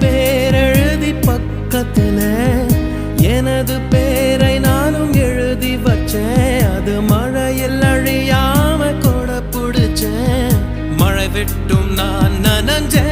பேரெழுதி பக்கத்துல எனது பேரை நானும் எழுதி வச்சேன். அது மழையில் அழியாம கூட பிடிச்சேன். மழை விட்டும் நான் நனஞ்சேன்.